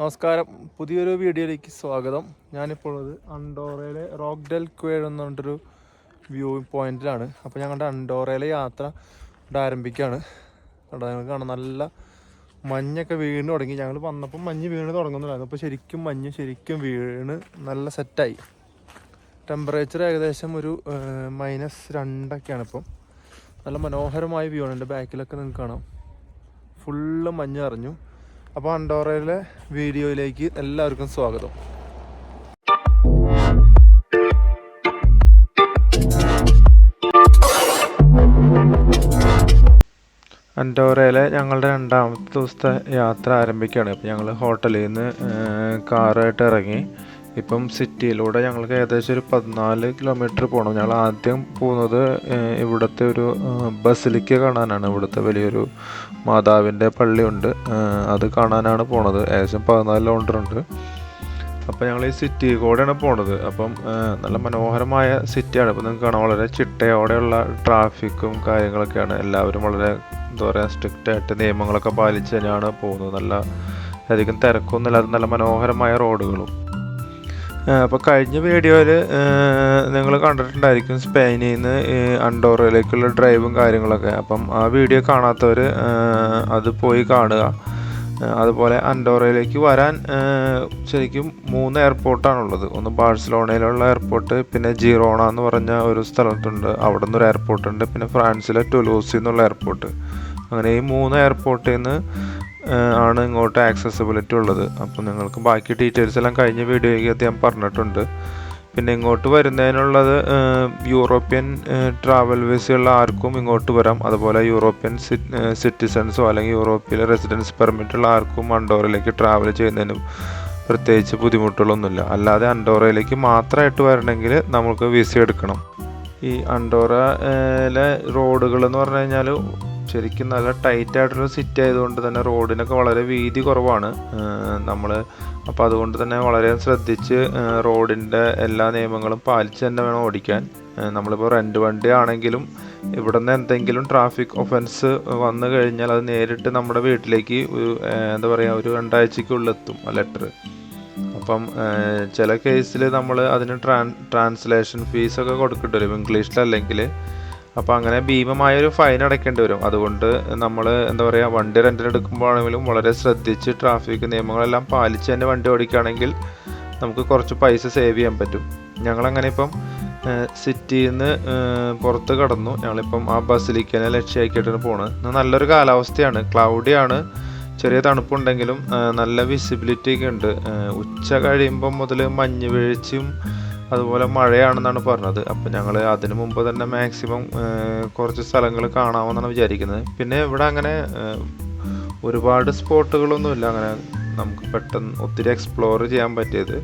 നമസ്കാരം. പുതിയൊരു വീഡിയോയിലേക്ക് സ്വാഗതം. ഞാനിപ്പോൾ ഉള്ളത് അണ്ടോറയിലെ റോക്ക് ഡെൽ ക്വേഡ് എന്ന് പറഞ്ഞിട്ടൊരു വ്യൂ പോയിന്റിലാണ്. അപ്പോൾ ഞങ്ങളുടെ അണ്ടോറയിലെ യാത്ര ഇവിടെ ആരംഭിക്കുകയാണ് അവിടെ ഞങ്ങൾക്ക് കാണാം നല്ല മഞ്ഞൊക്കെ വീണ് തുടങ്ങി. ഞങ്ങൾ വന്നപ്പോൾ മഞ്ഞ് വീണ് തുടങ്ങുന്നുണ്ടായിരുന്നു. അപ്പോൾ ശരിക്കും മഞ്ഞ് ശരിക്കും വീണ് നല്ല സെറ്റായി. ടെമ്പറേച്ചർ ഏകദേശം ഒരു മൈനസ് രണ്ടൊക്കെയാണ് ഇപ്പം. നല്ല മനോഹരമായ വ്യൂ ആണ്. എന്റെ ബാക്കിലൊക്കെ നിങ്ങൾക്ക് കാണാം. ഫുള്ള് മഞ്ഞ് അറിഞ്ഞു അപ്പോൾ അണ്ടോറയിലെ വീഡിയോയിലേക്ക് എല്ലാവർക്കും സ്വാഗതം. അൻഡോറയിലെ ഞങ്ങളുടെ രണ്ടാമത്തെ ദിവസത്തെ യാത്ര ആരംഭിക്കുകയാണ്. ഞങ്ങൾ ഹോട്ടലിൽ നിന്ന് കാറായിട്ട് ഇറങ്ങി. ഇപ്പം സിറ്റിയിലൂടെ ഞങ്ങൾക്ക് ഏകദേശം ഒരു പതിനാല് കിലോമീറ്റർ പോകണം ഞങ്ങൾ ആദ്യം പോകുന്നത് ഇവിടുത്തെ ഒരു ബസിലിക്ക കാണാനാണ്. ഇവിടുത്തെ വലിയൊരു മാതാവിന്റെ പള്ളിയുണ്ട്. അത് കാണാനാണ് പോണത്. ഏകദേശം പതിനാല് കിലോമീറ്റർ ഉണ്ട്. അപ്പോൾ ഞങ്ങൾ ഈ സിറ്റി കൂടെയാണ് പോണത്. അപ്പം നല്ല മനോഹരമായ സിറ്റിയാണ് ഇപ്പം നിങ്ങൾക്ക് കാണാം വളരെ ചിട്ടയോടെയുള്ള ട്രാഫിക്കും കാര്യങ്ങളൊക്കെയാണ്. എല്ലാവരും വളരെ എന്താ പറയുക സ്ട്രിക്റ്റായിട്ട് നിയമങ്ങളൊക്കെ പാലിച്ച് തന്നെയാണ് പോകുന്നത്. നല്ല അധികം തിരക്കൊന്നുമില്ലാതെ നല്ല മനോഹരമായ റോഡുകളും അപ്പോൾ കഴിഞ്ഞ വീഡിയോയിൽ നിങ്ങൾ കണ്ടിട്ടുണ്ടായിരിക്കും സ്പെയിനിൽ നിന്ന് അണ്ടോറയിലേക്കുള്ള ഡ്രൈവും കാര്യങ്ങളൊക്കെ. അപ്പം ആ വീഡിയോ കാണാത്തവർ അത് പോയി കാണുക. അതുപോലെ അൻഡോറയിലേക്ക് വരാൻ ശരിക്കും മൂന്ന് എയർപോർട്ടാണുള്ളത്. ഒന്ന് ബാഴ്സലോണയിലുള്ള എയർപോർട്ട് പിന്നെ ജിറോണ എന്ന് പറഞ്ഞ ഒരു സ്ഥലത്തുണ്ട്. അവിടെ നിന്നൊരു എയർപോർട്ടുണ്ട്. പിന്നെ ഫ്രാൻസിലെ ടുലൂസി എന്നുള്ള എയർപോർട്ട്. അങ്ങനെ ഈ മൂന്ന് എയർപോർട്ടിൽ നിന്ന് ആണ് ഇങ്ങോട്ട് ആക്സസിബിലിറ്റി ഉള്ളത്. അപ്പോൾ നിങ്ങൾക്ക് ബാക്കി ഡീറ്റെയിൽസ് എല്ലാം കഴിഞ്ഞ വീഡിയോയ്ക്ക് ഞാൻ പറഞ്ഞിട്ടുണ്ട്. പിന്നെ ഇങ്ങോട്ട് വരുന്നതിനുള്ളത് യൂറോപ്യൻ ട്രാവൽ വിസയുള്ള ആർക്കും ഇങ്ങോട്ട് വരാം. അതുപോലെ യൂറോപ്യൻ സിറ്റിസൺസോ അല്ലെങ്കിൽ യൂറോപ്പിലെ റെസിഡൻസ് പെർമിറ്റ് ഉള്ള ആർക്കും അണ്ടോറയിലേക്ക് ട്രാവൽ ചെയ്യുന്നതിന് പ്രത്യേകിച്ച് ബുദ്ധിമുട്ടുകളൊന്നുമില്ല. അല്ലാതെ അണ്ടോറയിലേക്ക് മാത്രമായിട്ട് വരണമെങ്കിൽ നമുക്ക് വിസ എടുക്കണം. ഈ അണ്ടോറയിലെ റോഡുകൾ എന്ന് പറഞ്ഞു കഴിഞ്ഞാൽ ശരിക്കും നല്ല ടൈറ്റ് ആയിട്ടുള്ള സിറ്റി ആയതുകൊണ്ട് തന്നെ റോഡിനൊക്കെ വളരെ വീതി കുറവാണ്. നമ്മൾ അപ്പോൾ അതുകൊണ്ട് തന്നെ വളരെ ശ്രദ്ധിച്ച് റോഡിന്റെ എല്ലാ നിയമങ്ങളും പാലിച്ച് തന്നെ വേണം ഓടിക്കാൻ. നമ്മളിപ്പോൾ റെന്റ് വണ്ടി ആണെങ്കിലും ഇവിടെ നിന്ന് എന്തെങ്കിലും ട്രാഫിക് ഒഫൻസ് വന്നു കഴിഞ്ഞാൽ അത് നേരിട്ട് നമ്മുടെ വീട്ടിലേക്ക് ഒരു എന്താ പറയുക ഒരു രണ്ടാഴ്ചക്കുള്ളിൽ എത്തും ആ ലെറ്റർ അപ്പം ചില കേസിൽ നമ്മൾ അതിന് ട്രാൻ ട്രാൻസ്ലേഷൻ ഫീസൊക്കെ കൊടുക്കേണ്ടി വരും. ഇംഗ്ലീഷിലല്ലെങ്കിൽ അപ്പോൾ അങ്ങനെ ഭീമമായൊരു ഫൈൻ അടയ്ക്കേണ്ടി വരും. അതുകൊണ്ട് നമ്മൾ എന്താ പറയുക വണ്ടി റെന്റിന് എടുക്കുമ്പോഴാണെങ്കിലും വളരെ ശ്രദ്ധിച്ച് ട്രാഫിക് നിയമങ്ങളെല്ലാം പാലിച്ച് തന്നെ വണ്ടി ഓടിക്കുകയാണെങ്കിൽ നമുക്ക് കുറച്ച് പൈസ സേവ് ചെയ്യാൻ പറ്റും. ഞങ്ങളങ്ങനെ ഇപ്പം സിറ്റിയിൽ നിന്ന് പുറത്ത് കടന്നു. ഞങ്ങളിപ്പം ആ ബസ്സിലേക്ക് തന്നെ ലക്ഷ്യമാക്കിയിട്ടാണ് പോകുന്നത് നല്ലൊരു കാലാവസ്ഥയാണ്. ക്ലൗഡിയാണ് ചെറിയ തണുപ്പുണ്ടെങ്കിലും നല്ല വിസിബിലിറ്റി ഒക്കെ ഉണ്ട്. ഉച്ച കഴിയുമ്പോൾ മുതൽ മഞ്ഞ് വീഴ്ചയും അതുപോലെ മഴയാണെന്നാണ് പറഞ്ഞത്. അപ്പോൾ ഞങ്ങൾ അതിനു മുമ്പ് തന്നെ മാക്സിമം കുറച്ച് സ്ഥലങ്ങൾ കാണാമെന്നാണ് വിചാരിക്കുന്നത്. പിന്നെ ഇവിടെ അങ്ങനെ ഒരുപാട് സ്പോട്ടുകളൊന്നുമില്ല അങ്ങനെ നമുക്ക് പെട്ടെന്ന് ഒത്തിരി എക്സ്പ്ലോർ ചെയ്യാൻ പറ്റിയത്.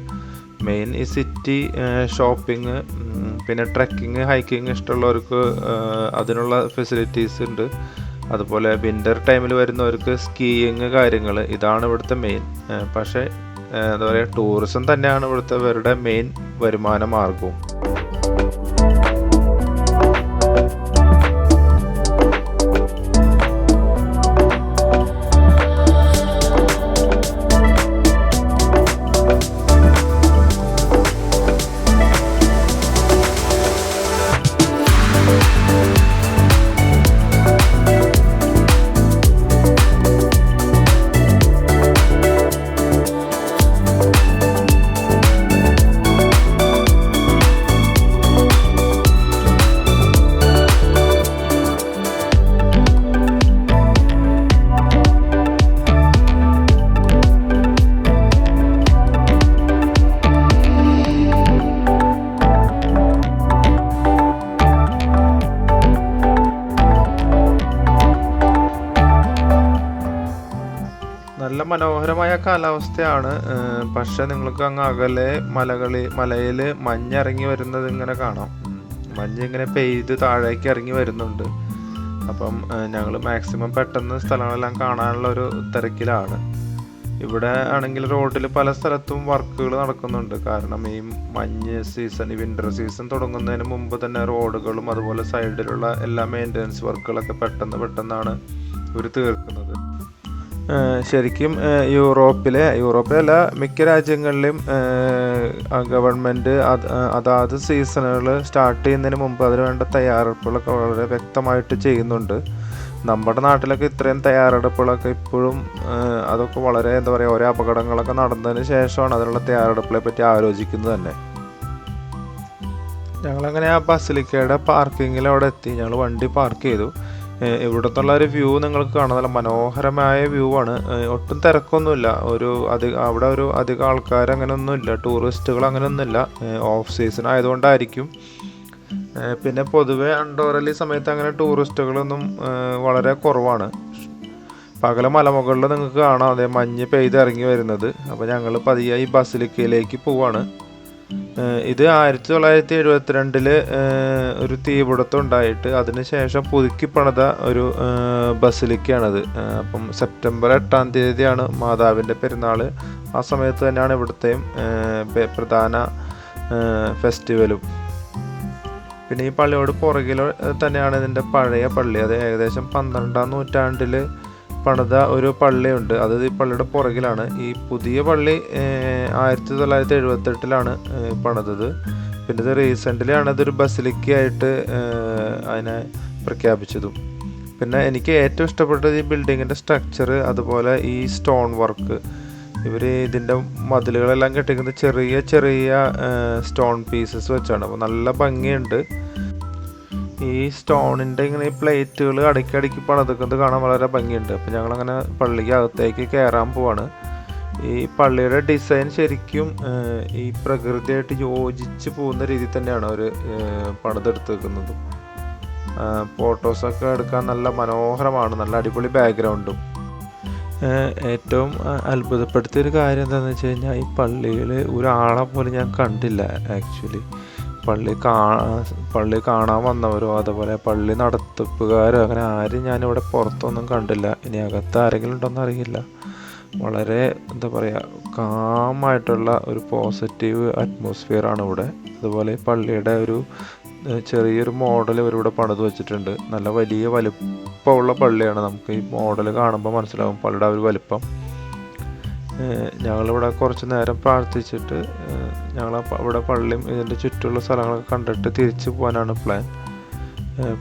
മെയിൻ ഈ സിറ്റി ഷോപ്പിംഗ് പിന്നെ ട്രക്കിങ് ഹൈക്കിങ് ഇഷ്ടമുള്ളവർക്ക് അതിനുള്ള ഫെസിലിറ്റീസ് ഉണ്ട്. അതുപോലെ വിന്റർ ടൈമിൽ വരുന്നവർക്ക് സ്കീയിങ് കാര്യങ്ങൾ ഇതാണ് ഇവിടുത്തെ മെയിൻ പക്ഷേ എന്താ പറയുക ടൂറിസം തന്നെയാണ് ഇവിടുത്തെ ഇവരുടെ മെയിൻ വരുമാന മാർഗവും നല്ല മനോഹരമായ കാലാവസ്ഥയാണ്. പക്ഷെ നിങ്ങൾക്ക് അങ്ങ് അകലെ മലകളിൽ മലയിൽ മഞ്ഞിറങ്ങി വരുന്നത് ഇങ്ങനെ കാണാം. മഞ്ഞ് ഇങ്ങനെ പെയ്ത് താഴേക്ക് ഇറങ്ങി വരുന്നുണ്ട്. അപ്പം ഞങ്ങൾ മാക്സിമം പെട്ടെന്ന് സ്ഥലങ്ങളെല്ലാം കാണാനുള്ള ഒരു തിരക്കിലാണ്. ഇവിടെ ആണെങ്കിൽ റോഡിൽ പല സ്ഥലത്തും വർക്കുകൾ നടക്കുന്നുണ്ട്. കാരണം ഈ മഞ്ഞ് സീസൺ ഈ വിന്റർ സീസൺ തുടങ്ങുന്നതിന് മുമ്പ് തന്നെ റോഡുകളും അതുപോലെ സൈഡിലുള്ള എല്ലാ മെയിന്റനൻസ് വർക്കുകളൊക്കെ പെട്ടെന്ന് പെട്ടെന്നാണ് ഇവർ തീർക്കുന്നത്. ശരിക്കും യൂറോപ്പിലെ യൂറോപ്പിലല്ല മിക്ക രാജ്യങ്ങളിലും ഗവൺമെന്റ് അത് അതാത് സീസണുകൾ സ്റ്റാർട്ട് ചെയ്യുന്നതിന് മുമ്പ് അതിന് വേണ്ട തയ്യാറെടുപ്പുകളൊക്കെ വളരെ വ്യക്തമായിട്ട് ചെയ്യുന്നുണ്ട്. നമ്മുടെ നാട്ടിലൊക്കെ ഇത്രയും തയ്യാറെടുപ്പുകളൊക്കെ ഇപ്പോഴും അതൊക്കെ വളരെ എന്താ പറയുക ഓരോ അപകടങ്ങളൊക്കെ നടന്നതിന് ശേഷമാണ് അതിനുള്ള തയ്യാറെടുപ്പുകളെ പറ്റി ആലോചിക്കുന്നത് തന്നെ. ഞങ്ങളങ്ങനെ ആ ബസിലിക്കയുടെ പാർക്കിങ്ങിൽ അവിടെ എത്തി. ഞങ്ങൾ വണ്ടി പാർക്ക് ചെയ്തു. ഇവിടുത്തുള്ള ഒരു വ്യൂ നിങ്ങൾക്ക് കാണാം നല്ല മനോഹരമായ വ്യൂ ആണ്. ഒട്ടും തിരക്കൊന്നുമില്ല. ഒരു അധിക അവിടെ ഒരു അധികം ആൾക്കാർ അങ്ങനെയൊന്നുമില്ല. ടൂറിസ്റ്റുകൾ അങ്ങനെയൊന്നുമില്ല. ഓഫ് സീസൺ ആയതുകൊണ്ടായിരിക്കും. പിന്നെ പൊതുവേ അണ്ടോറലി സമയത്ത് അങ്ങനെ ടൂറിസ്റ്റുകളൊന്നും വളരെ കുറവാണ്. പകല മലമുകളിൽ നിങ്ങൾക്ക് കാണാം. അതേ മഞ്ഞ് പെയ്തിറങ്ങി വരുന്നത്. അപ്പോൾ ഞങ്ങൾ പതിയായി ബസിലിക്കയിലേക്ക് പോവാണ്. ഇത് ആയിരത്തി തൊള്ളായിരത്തി എഴുപത്തിരണ്ടിൽ ഏഹ് ഒരു തീപിടുത്തം ഉണ്ടായിട്ട് അതിനുശേഷം പുതുക്കി പണിത ഒരു ബസിലിക്കയാണത് അപ്പം സെപ്റ്റംബർ എട്ടാം തീയതിയാണ് മാതാവിന്റെ പെരുന്നാൾ ആ സമയത്ത് തന്നെയാണ് ഇവിടുത്തെയും പ്രധാന ഫെസ്റ്റിവലും. പിന്നെ ഈ പള്ളിയോട് പുറകിൽ തന്നെയാണ് ഇതിന്റെ പഴയ പള്ളി. അത് ഏകദേശം പന്ത്രണ്ടാം നൂറ്റാണ്ടിൽ പണിത ഒരു പള്ളിയുണ്ട്. അത് ഈ പള്ളിയുടെ പുറകിലാണ്. ഈ പുതിയ പള്ളി ആയിരത്തി തൊള്ളായിരത്തി എഴുപത്തെട്ടിലാണ് പണിതത്. പിന്നെ ഇത് റീസെന്റിലാണ് ഇതൊരു ബസിലിക്കയായിട്ട് അതിനെ പ്രഖ്യാപിച്ചതും. പിന്നെ എനിക്ക് ഏറ്റവും ഇഷ്ടപ്പെട്ടത് ഈ ബിൽഡിങ്ങിന്റെ സ്ട്രക്ചർ അതുപോലെ ഈ സ്റ്റോൺ വർക്ക്. ഇവർ ഇതിന്റെ മതിലുകളെല്ലാം കെട്ടിക്കുന്നത് ചെറിയ ചെറിയ സ്റ്റോൺ പീസസ് വെച്ചാണ്. അപ്പോൾ നല്ല ഭംഗിയുണ്ട്. ഈ സ്റ്റോണിന്റെ ഇങ്ങനെ പ്ലേറ്റുകൾ അടുക്കി പണിതെക്കുന്നത് കാണാൻ വളരെ ഭംഗിയുണ്ട്. അപ്പോൾ ഞങ്ങളങ്ങനെ പള്ളിക്ക് അകത്തേക്ക് കയറാൻ പോവാണ്. ഈ പള്ളിയുടെ ഡിസൈൻ ശരിക്കും ഈ പ്രകൃതിയായിട്ട് യോജിച്ച് പോകുന്ന രീതിയിൽ തന്നെയാണ് അവർ പണിതെടുത്തേക്കുന്നത്. ഫോട്ടോസൊക്കെ എടുക്കാൻ നല്ല മനോഹരമാണ് നല്ല അടിപൊളി ബാക്ക്ഗ്രൗണ്ടും. ഏറ്റവും അത്ഭുതപ്പെടുത്തിയ ഒരു കാര്യം എന്താണെന്ന് വെച്ച് കഴിഞ്ഞാൽ ഈ പള്ളിയിൽ ഒരാളെ പോലും ഞാൻ കണ്ടില്ല ആക്ച്വലി. പള്ളി കാ പള്ളി കാണാൻ വന്നവരോ അതുപോലെ പള്ളി നടത്തിപ്പുകാരോ അങ്ങനെ ആരും ഞാനിവിടെ പുറത്തൊന്നും കണ്ടില്ല. ഇനി അകത്ത് ആരെങ്കിലും ഉണ്ടോയെന്ന് അറിയില്ല. വളരെ എന്താ പറയുക കാമായിട്ടുള്ള ഒരു പോസിറ്റീവ് അറ്റ്മോസ്ഫിയറാണ് ഇവിടെ. അതുപോലെ പള്ളിയുടെ ഒരു ചെറിയൊരു മോഡൽ ഇവരിവിടെ പണിത് വെച്ചിട്ടുണ്ട്. നല്ല വലിയ വലുപ്പമുള്ള പള്ളിയാണ്. നമുക്ക് ഈ മോഡൽ കാണുമ്പോൾ മനസ്സിലാവും പള്ളിയുടെ ആ ഒരു വലിപ്പം. ഞങ്ങളിവിടെ കുറച്ച് നേരം പ്രാർത്ഥിച്ചിട്ട് ഞങ്ങൾ ഇവിടെ പള്ളിയും ഇതിന്റെ ചുറ്റുമുള്ള സ്ഥലങ്ങളൊക്കെ കണ്ടിട്ട് തിരിച്ചു പോകാനാണ് പ്ലാൻ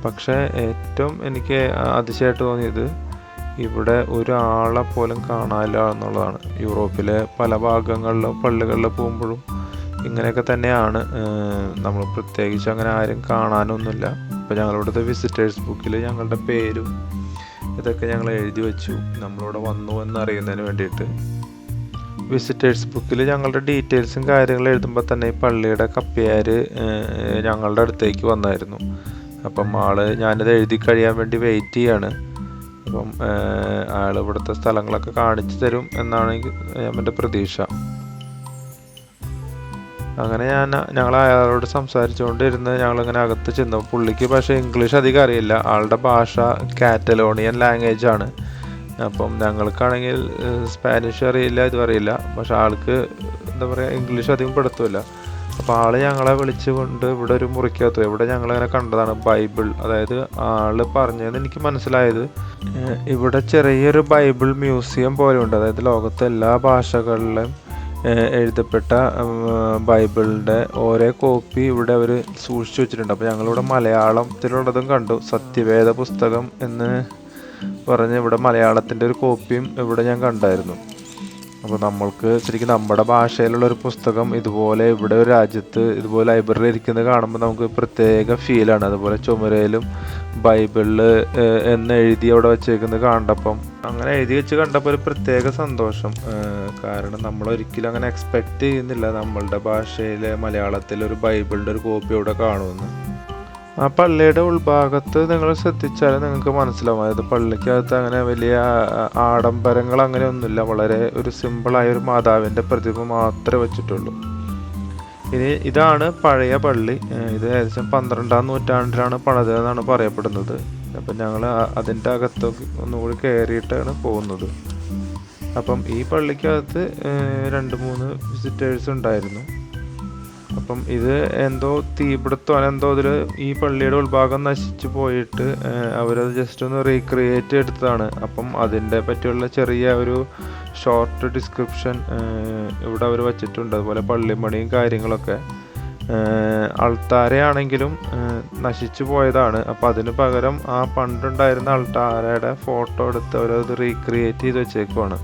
പക്ഷേ ഏറ്റവും എനിക്ക് അതിശയമായിട്ട് തോന്നിയത് ഇവിടെ ഒരാളെ പോലും കാണാനില്ല എന്നുള്ളതാണ്. യൂറോപ്പിലെ പല ഭാഗങ്ങളിലും പള്ളികളിൽ പോകുമ്പോഴും ഇങ്ങനെയൊക്കെ തന്നെയാണ്. നമ്മൾ പ്രത്യേകിച്ച് അങ്ങനെ ആരും കാണാനൊന്നുമില്ല. ഇപ്പോൾ ഞങ്ങളിവിടുത്തെ വിസിറ്റേഴ്സ് ബുക്കിൽ ഞങ്ങളുടെ പേരും ഇതൊക്കെ ഞങ്ങൾ എഴുതി വെച്ചു. നമ്മളിവിടെ വന്നു എന്ന് അറിയുന്നതിന് വേണ്ടിയിട്ട്. വിസിറ്റേഴ്സ് ബുക്കിൽ ഞങ്ങളുടെ ഡീറ്റെയിൽസും കാര്യങ്ങളും എഴുതുമ്പോൾ തന്നെ ഈ പള്ളിയുടെ കപ്പിയാർ ഞങ്ങളുടെ അടുത്തേക്ക് വന്നായിരുന്നു. അപ്പം ആൾ ഞാനിത് എഴുതി കഴിയാൻ വേണ്ടി വെയിറ്റ് ചെയ്യാണ്. അപ്പം ആൾ ഇവിടുത്തെ സ്ഥലങ്ങളൊക്കെ കാണിച്ചു തരും എന്നാണ് എന്റെ പ്രതീക്ഷ. അങ്ങനെ ഞാൻ ഞങ്ങൾ അയാളോട് സംസാരിച്ചുകൊണ്ടിരുന്ന് ഞങ്ങളിങ്ങനെ അകത്ത് ചെന്നു. പുള്ളിക്ക് പക്ഷേ ഇംഗ്ലീഷ് അധികം അറിയില്ല. ആളുടെ ഭാഷ കാറ്റലോണിയൻ ലാംഗ്വേജ് ആണ്. അപ്പം ഞങ്ങൾക്കാണെങ്കിൽ സ്പാനിഷ് അറിയില്ല ഇതും അറിയില്ല. പക്ഷെ ആൾക്ക് എന്താ പറയുക ഇംഗ്ലീഷ് അധികം പെടുത്തുമില്ല അപ്പോൾ ആൾ ഞങ്ങളെ വിളിച്ചുകൊണ്ട് ഇവിടെ ഒരു മുറിക്കകത്ത് ഇവിടെ ഞങ്ങളിങ്ങനെ കണ്ടതാണ് ബൈബിൾ. അതായത് ആൾ പറഞ്ഞതെന്ന് എനിക്ക് മനസ്സിലായത് ഇവിടെ ചെറിയൊരു ബൈബിൾ മ്യൂസിയം പോലെ ഉണ്ട്. അതായത് ലോകത്തെ എല്ലാ ഭാഷകളിലും എഴുതപ്പെട്ട ബൈബിളിന്റെ ഓരോ കോപ്പി ഇവിടെ അവർ സൂക്ഷിച്ചു വെച്ചിട്ടുണ്ട്. അപ്പോൾ ഞങ്ങളിവിടെ മലയാളത്തിലുള്ളതും കണ്ടു. സത്യവേദ പുസ്തകം എന്ന് പറഞ്ഞ് ഇവിടെ മലയാളത്തിന്റെ ഒരു കോപ്പിയും ഇവിടെ ഞാൻ കണ്ടായിരുന്നു. അപ്പോൾ നമ്മൾക്ക് ശരിക്കും നമ്മുടെ ഭാഷയിലുള്ള ഒരു പുസ്തകം ഇതുപോലെ ഇവിടെ ഒരു രാജ്യത്ത് ഇതുപോലെ ലൈബ്രറി ഇരിക്കുന്നത് കാണുമ്പോൾ നമുക്ക് പ്രത്യേക ഫീലാണ് അതുപോലെ ചുമരയിലും ബൈബിളിൽ എന്ന് എഴുതി അവിടെ വെച്ചേക്കുന്നത് കണ്ടപ്പം അങ്ങനെ എഴുതി വെച്ച് കണ്ടപ്പോൾ ഒരു പ്രത്യേക സന്തോഷം. കാരണം നമ്മൾ ഒരിക്കലും അങ്ങനെ എക്സ്പെക്റ്റ് ചെയ്യുന്നില്ല നമ്മളുടെ ഭാഷയിലെ മലയാളത്തിൽ ഒരു ബൈബിളിന്റെ ഒരു കോപ്പി അവിടെ കാണുമെന്ന്. ആ പള്ളിയുടെ ഉൾഭാഗത്ത് നിങ്ങൾ ശ്രദ്ധിച്ചാൽ നിങ്ങൾക്ക് മനസ്സിലാവും. അതായത് പള്ളിക്കകത്ത് അങ്ങനെ വലിയ ആഡംബരങ്ങൾ അങ്ങനെ ഒന്നുമില്ല വളരെ ഒരു സിമ്പിളായ ഒരു മാതാവിന്റെ പ്രതിമ മാത്രമേ വെച്ചിട്ടുള്ളൂ. ഇനി ഇതാണ് പഴയ പള്ളി. ഇത് ഏകദേശം പന്ത്രണ്ടാം നൂറ്റാണ്ടിലാണ് പണിതെന്നാണ് പറയപ്പെടുന്നത്. അപ്പം ഞങ്ങൾ അതിന്റെ അകത്തൊക്കെ ഒന്നുകൂടി കയറിയിട്ടാണ് പോകുന്നത്. അപ്പം ഈ പള്ളിക്കകത്ത് രണ്ട് മൂന്ന് വിസിറ്റേഴ്സ് ഉണ്ടായിരുന്നു. അപ്പം ഇത് എന്തോ തീപിടുത്തോ എന്തോ ഇതിൽ ഈ പള്ളിയുടെ ഉൾഭാഗം നശിച്ചു പോയിട്ട് അവരത് ജസ്റ്റ് ഒന്ന് റീക്രിയേറ്റ് എടുത്തതാണ്. അപ്പം അതിന്റെ പറ്റിയുള്ള ചെറിയ ഒരു ഷോർട്ട് ഡിസ്ക്രിപ്ഷൻ ഇവിടെ അവർ വച്ചിട്ടുണ്ട്. അതുപോലെ പള്ളിമണിയും കാര്യങ്ങളൊക്കെ. അൾത്താരയാണെങ്കിലും നശിച്ചു പോയതാണ്. അപ്പോൾ അതിന് പകരം ആ പണ്ടുണ്ടായിരുന്ന അൾത്താരയുടെ ഫോട്ടോ എടുത്ത് അവരത് റീക്രിയേറ്റ് ചെയ്ത് വെച്ചേക്കുവാണ്.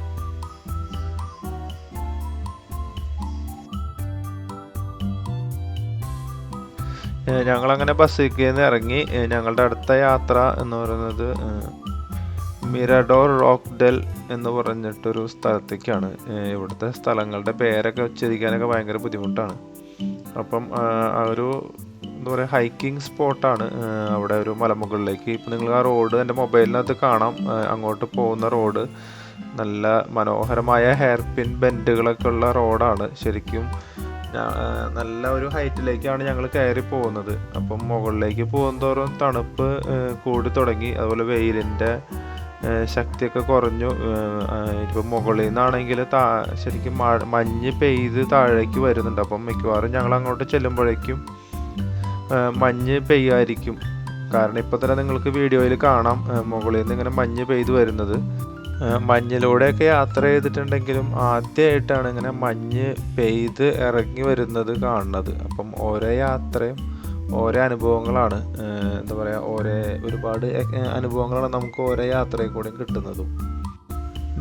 ഞങ്ങളങ്ങനെ ബസ്സിൽ നിന്ന് ഇറങ്ങി ഞങ്ങളുടെ അടുത്ത യാത്ര എന്ന് പറയുന്നത് മിറഡോർ റോക്ക് ഡെൽ എന്ന് പറഞ്ഞിട്ടൊരു സ്ഥലത്തേക്കാണ്. ഇവിടുത്തെ സ്ഥലങ്ങളുടെ പേരൊക്കെ ഉച്ചരിക്കാനൊക്കെ ഭയങ്കര ബുദ്ധിമുട്ടാണ്. അപ്പം ആ ഒരു എന്താ പറയുക ഹൈക്കിംഗ് സ്പോട്ടാണ് അവിടെ ഒരു മലമുകളിലേക്ക്. ഇപ്പം നിങ്ങൾ ആ റോഡ് എന്റെ മൊബൈലിനകത്ത് കാണാം. അങ്ങോട്ട് പോകുന്ന റോഡ് നല്ല മനോഹരമായ ഹെയർ പിൻ ബെൻഡുകളൊക്കെ ഉള്ള റോഡാണ്. ശരിക്കും നല്ല ഒരു ഹൈറ്റിലേക്കാണ് ഞങ്ങൾ കയറി പോകുന്നത്. അപ്പം മുകളിലേക്ക് പോകുന്തോറും തണുപ്പ് കൂടി തുടങ്ങി. അതുപോലെ വെയിലിന്റെ ശക്തിയൊക്കെ കുറഞ്ഞു. ഇപ്പം മുകളിൽ നിന്നാണെങ്കിൽ താ ശരിക്കും മഞ്ഞ് പെയ്ത് താഴേക്ക് വരുന്നുണ്ട്. അപ്പം മിക്കവാറും ഞങ്ങൾ അങ്ങോട്ട് ചെല്ലുമ്പോഴേക്കും മഞ്ഞ് പെയ്യായിരിക്കും. കാരണം ഇപ്പോൾ തന്നെ നിങ്ങൾക്ക് വീഡിയോയിൽ കാണാം മുകളിൽ നിന്ന് ഇങ്ങനെ മഞ്ഞ് പെയ്ത് വരുന്നത്. മഞ്ഞിലൂടെയൊക്കെ യാത്ര ചെയ്തിട്ടുണ്ടെങ്കിലും ആദ്യമായിട്ടാണ് ഇങ്ങനെ മഞ്ഞ് പെയ്ത് ഇറങ്ങി വരുന്നത് കാണുന്നത്. അപ്പം ഓരോ യാത്രയും ഓരോ അനുഭവങ്ങളാണ് എന്താ പറയുക ഓരോ ഒരുപാട് അനുഭവങ്ങളാണ് നമുക്ക് ഓരോ യാത്രയിൽ കൂടി കിട്ടുന്നതും.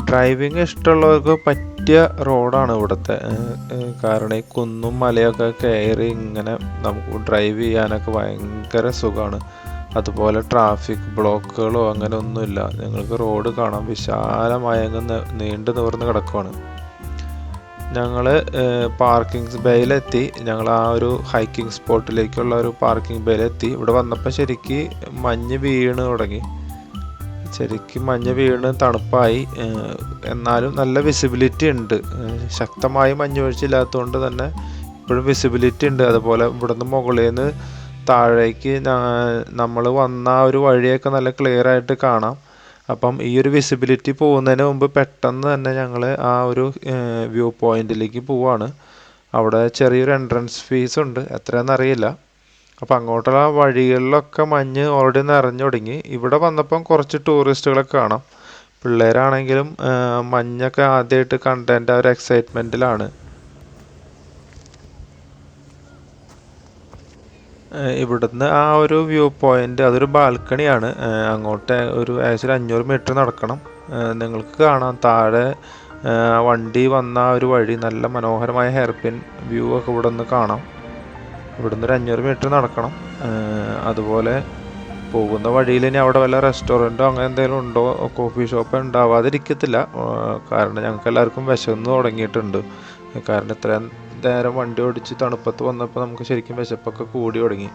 ഡ്രൈവിങ് ഇഷ്ടമുള്ളവർക്ക് പറ്റിയ റോഡാണ് ഇവിടുത്തെ കാരണം ഈ കുന്നും മലയൊക്കെ കയറി ഇങ്ങനെ നമുക്ക് ഡ്രൈവ് ചെയ്യാനൊക്കെ ഭയങ്കര സുഖമാണ്. അതുപോലെ ട്രാഫിക് ബ്ലോക്കുകളോ അങ്ങനെ ഒന്നുമില്ല ഞങ്ങൾക്ക് റോഡ് കാണാം വിശാലമായ അങ്ങ് നീണ്ടു നിവർന്ന് കിടക്കുവാണ്. ഞങ്ങൾ പാർക്കിംഗ് ബേയിലെത്തി ഞങ്ങൾ ആ ഒരു ഹൈക്കിംഗ് സ്പോട്ടിലേക്കുള്ള ഒരു പാർക്കിംഗ് ബേയിലെത്തി ഇവിടെ വന്നപ്പോൾ ശരിക്ക് മഞ്ഞ് വീണ് തുടങ്ങി. ശരിക്ക് മഞ്ഞ് വീണ് തണുപ്പായി. എന്നാലും നല്ല വിസിബിലിറ്റി ഉണ്ട്. ശക്തമായി മഞ്ഞ് വീഴ്ചയില്ലാത്തതുകൊണ്ട് തന്നെ ഇപ്പോഴും വിസിബിലിറ്റി ഉണ്ട്. അതുപോലെ ഇവിടുന്ന് മുകളിൽ നിന്ന് താഴേക്ക് നമ്മൾ വന്ന ആ ഒരു വഴിയൊക്കെ നല്ല ക്ലിയർ ആയിട്ട് കാണാം. അപ്പം ഈ ഒരു വിസിബിലിറ്റി പോകുന്നതിന് മുമ്പ് പെട്ടെന്ന് തന്നെ ഞങ്ങൾ ആ ഒരു വ്യൂ പോയിന്റിലേക്ക് പോവാണ്. അവിടെ ചെറിയൊരു എൻട്രൻസ് ഫീസ് ഉണ്ട്. എത്രയാണെന്ന് അറിയില്ല. അപ്പം അങ്ങോട്ടുള്ള വഴികളിലൊക്കെ മഞ്ഞ് ഓൾറെഡി നിറഞ്ഞു തുടങ്ങി. ഇവിടെ വന്നപ്പം കുറച്ച് ടൂറിസ്റ്റുകളൊക്കെ കാണാം. പിള്ളേരാണെങ്കിലും മഞ്ഞൊക്കെ ആദ്യമായിട്ട് കണ്ടതിന്റെ ആ ഒരു എക്സൈറ്റ്മെന്റിലാണ് ഇവിടുന്ന് ആ ഒരു വ്യൂ പോയിന്റ് അതൊരു ബാൽക്കണിയാണ് അങ്ങോട്ട് ഒരു ഏകദേശം അഞ്ഞൂറ് മീറ്റർ നടക്കണം. നിങ്ങൾക്ക് കാണാം. താഴെ വണ്ടി വന്ന ഒരു വഴി നല്ല മനോഹരമായ ഹെയർപിൻ വ്യൂ ഒക്കെ ഇവിടെ നിന്ന് കാണാം. ഇവിടുന്ന് ഒരു അഞ്ഞൂറ് മീറ്റർ നടക്കണം. അതുപോലെ പോകുന്ന വഴിയിൽ ഇനി അവിടെ വല്ല റെസ്റ്റോറന്റോ അങ്ങനെ എന്തെങ്കിലും ഉണ്ടോ? കോഫി ഷോപ്പ് ഉണ്ടാവാതിരിക്കത്തില്ല. കാരണം ഞങ്ങൾക്ക് എല്ലാവർക്കും വിശന്ന് തുടങ്ങിയിട്ടുണ്ട്. കാരണം ഇത്രയും നേരം വണ്ടി ഓടിച്ച് തണുപ്പത്ത് വന്നപ്പോൾ നമുക്ക് ശരിക്കും വിശപ്പൊക്കെ കൂടി തുടങ്ങി.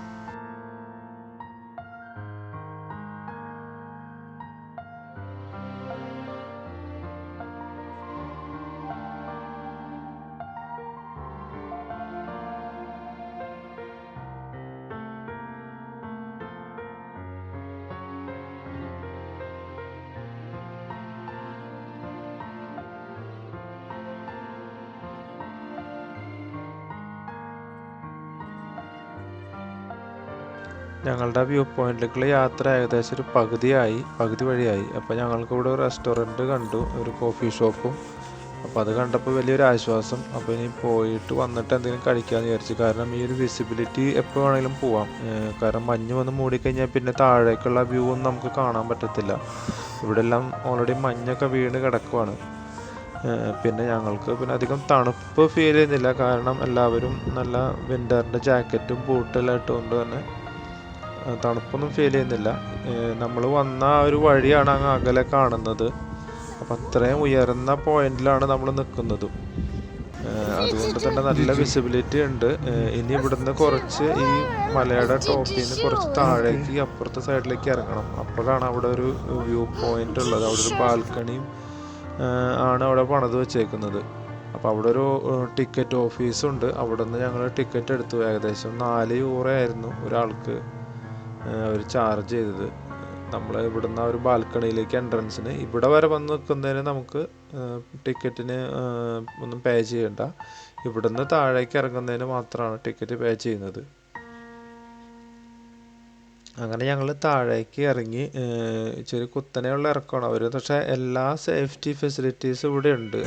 ഞങ്ങളുടെ വ്യൂ പോയിന്റിലേക്കുള്ള യാത്ര ഏകദേശം ഒരു പകുതിയായി പകുതി വഴിയായി. അപ്പോൾ ഞങ്ങൾക്ക് ഇവിടെ ഒരു റെസ്റ്റോറന്റ് കണ്ടു ഒരു കോഫി ഷോപ്പും. അപ്പോൾ അത് കണ്ടപ്പോൾ വലിയൊരു ആശ്വാസം. അപ്പോൾ ഇനി പോയിട്ട് വന്നിട്ട് എന്തെങ്കിലും കഴിക്കാമെന്ന് വിചാരിച്ചു. കാരണം ഈ ഒരു വിസിബിലിറ്റി എപ്പോൾ വേണമെങ്കിലും പോവാം. കാരണം മഞ്ഞ് വന്ന് മൂടിക്കഴിഞ്ഞാൽ പിന്നെ താഴേക്കുള്ള വ്യൂ ഒന്നും നമുക്ക് കാണാൻ പറ്റത്തില്ല. ഇവിടെ എല്ലാം ഓൾറെഡി മഞ്ഞൊക്കെ വീണ് കിടക്കുവാണ്. പിന്നെ ഞങ്ങൾക്ക് പിന്നെ അധികം തണുപ്പ് ഫീൽ ചെയ്യുന്നില്ല. കാരണം എല്ലാവരും നല്ല വിന്ററിന്റെ ജാക്കറ്റും ബൂട്ടെല്ലാം ഇട്ടുകൊണ്ട് തന്നെ തണുപ്പൊന്നും ഫീൽ ചെയ്യുന്നില്ല. നമ്മൾ വന്ന ആ ഒരു വഴിയാണ് അങ്ങ് അകലെ കാണുന്നത്. അപ്പം അത്രയും ഉയർന്ന പോയിന്റിലാണ് നമ്മൾ നിൽക്കുന്നതും അതുകൊണ്ട് തന്നെ നല്ല വിസിബിലിറ്റി ഉണ്ട്. ഇനി ഇവിടുന്ന് കുറച്ച് ഈ മലയുടെ ടോപ്പിൽ നിന്ന് കുറച്ച് താഴേക്ക് അപ്പുറത്തെ സൈഡിലേക്ക് ഇറങ്ങണം. അപ്പോഴാണ് അവിടെ ഒരു വ്യൂ പോയിന്റ് ഉള്ളത്. അവിടെ ഒരു ബാൽക്കണിയും ആണ് അവിടെ പണിത് വെച്ചേക്കുന്നത്. അപ്പോൾ അവിടെ ഒരു ടിക്കറ്റ് ഓഫീസുണ്ട് അവിടെ നിന്ന് ഞങ്ങൾ ടിക്കറ്റ് എടുത്തു. ഏകദേശം നാല് യൂറോ ആയിരുന്നു ഒരാൾക്ക്. അവർ ചാർജ് ചെയ്തത്. നമ്മൾ ഇവിടുന്ന് ആ ഒരു ബാൽക്കണിയിലേക്ക് എൻട്രൻസിന് ഇവിടെ വരെ വന്ന് നിൽക്കുന്നതിന് നമുക്ക് ടിക്കറ്റിന് ഒന്നും പേ ചെയ്യണ്ട. ഇവിടുന്ന് താഴേക്ക് ഇറങ്ങുന്നതിന് മാത്രമാണ് ടിക്കറ്റ് പേ ചെയ്യുന്നത്. അങ്ങനെ ഞങ്ങൾ താഴേക്ക് ഇറങ്ങി ഇച്ചിരി കുത്തനെയുള്ള ഇറക്കമാണ്. അവർ പക്ഷേ എല്ലാ സേഫ്റ്റി ഫെസിലിറ്റീസും ഇവിടെ ഉണ്ട്.